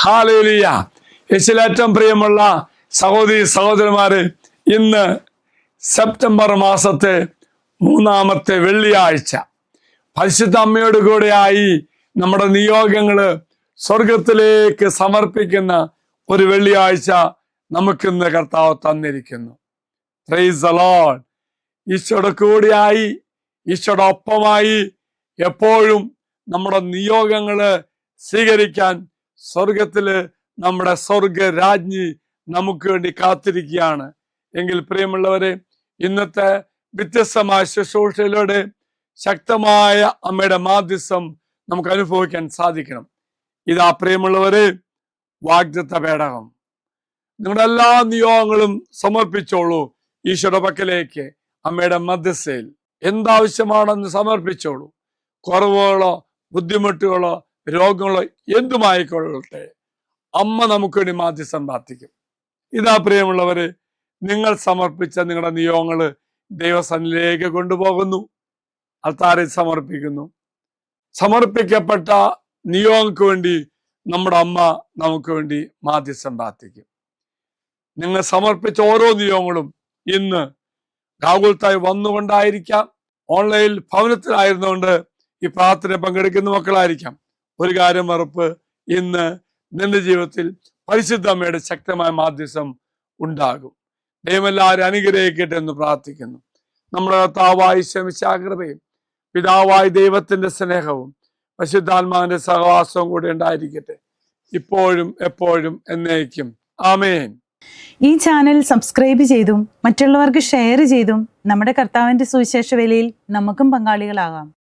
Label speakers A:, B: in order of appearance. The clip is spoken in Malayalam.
A: ഹാലേലിയ പ്രിയമുള്ള സഹോദരി സഹോദരന്മാര് ഇന്ന് സെപ്റ്റംബർ മാസത്തെ മൂന്നാമത്തെ വെള്ളിയാഴ്ച. പരിശുദ്ധ അമ്മയോട് കൂടെയായി നമ്മുടെ നിയോഗങ്ങൾ സ്വർഗത്തിലേക്ക് സമർപ്പിക്കുന്ന ഒരു വെള്ളിയാഴ്ച നമുക്കിന്ന് കർത്താവ് തന്നിരിക്കുന്നു. ഈശോടെ കൂടിയായി ഈശോയുടെ ഒപ്പമായി എപ്പോഴും നമ്മുടെ നിയോഗങ്ങൾ സ്വീകരിക്കാൻ സ്വർഗത്തിൽ നമ്മുടെ സ്വർഗരാജ്ഞി നമുക്ക് വേണ്ടി കാത്തിരിക്കുകയാണ്. എങ്കിൽ പ്രിയമുള്ളവരെ ഇന്നത്തെ വ്യത്യസ്തമായ ശുശ്രൂഷയിലൂടെ ശക്തമായ അമ്മയുടെ മാധ്യസ്ഥം നമുക്ക് അനുഭവിക്കാൻ സാധിക്കണം. ഇതാ പ്രിയമുള്ളവരെ വാഗ്ദത്ത പേടകം. നിങ്ങളുടെ എല്ലാ നിയോഗങ്ങളും സമർപ്പിച്ചോളൂ ഈശോയുടെ പക്കലേക്ക് അമ്മയുടെ മധ്യസ്ഥയിൽ. എന്താവശ്യമാണെന്ന് സമർപ്പിച്ചോളൂ. കുറവുകളോ ബുദ്ധിമുട്ടുകളോ രോഗങ്ങളോ എന്തുമായിക്കൊള്ളട്ടെ അമ്മ നമുക്ക് വേണ്ടി മാധ്യസ്ഥം പ്രാർത്ഥിക്കും ഇതാ പ്രിയമുള്ളവര് നിങ്ങൾ സമർപ്പിച്ച നിങ്ങളുടെ നിയോഗങ്ങൾ ദൈവസനിലേക്ക് കൊണ്ടുപോകുന്നു. അത്താരെ സമർപ്പിക്കുന്നു. സമർപ്പിക്കപ്പെട്ട നിയോഗങ്ങൾക്ക് വേണ്ടി നമ്മുടെ അമ്മ നമുക്ക് വേണ്ടി മാധ്യസ്ഥം പ്രാർത്ഥിക്കും നിങ്ങൾ സമർപ്പിച്ച ഓരോ നിയോഗങ്ങളും ഇന്ന് ഗാകുൽത്തായി വന്നുകൊണ്ടായിരിക്കാം. ഓൺലൈനിൽ ഭവനത്തിലായിരുന്നുകൊണ്ട് ഈ പ്രാർത്ഥന പങ്കെടുക്കുന്ന മക്കളായിരിക്കാം. ഒരു കാര്യം ഉറപ്പ് ഇന്ന് നിന്റെ ജീവിതത്തിൽ പരിശുദ്ധ അമ്മയുടെ ശക്തമായ മാധ്യസം ഉണ്ടാകും. ദൈവമെല്ലാവരും അനുഗ്രഹിക്കട്ടെ എന്ന് പ്രാർത്ഥിക്കുന്നു. നമ്മുടെ കർത്താവായി ശ്രമിച്ചാകൃതയും പിതാവായി ദൈവത്തിന്റെ സ്നേഹവും പരിശുദ്ധാത്മാവിന്റെ സഹവാസവും കൂടി ഉണ്ടായിരിക്കട്ടെ. ഇപ്പോഴും എപ്പോഴും എന്നേക്കും. ആമേൻ.
B: ഈ ചാനൽ സബ്സ്ക്രൈബ് ചെയ്തും മറ്റുള്ളവർക്ക് ഷെയർ ചെയ്തും നമ്മുടെ കർത്താവിന്റെ സുവിശേഷ വേലയിൽ നമുക്കും പങ്കാളികളാകാം.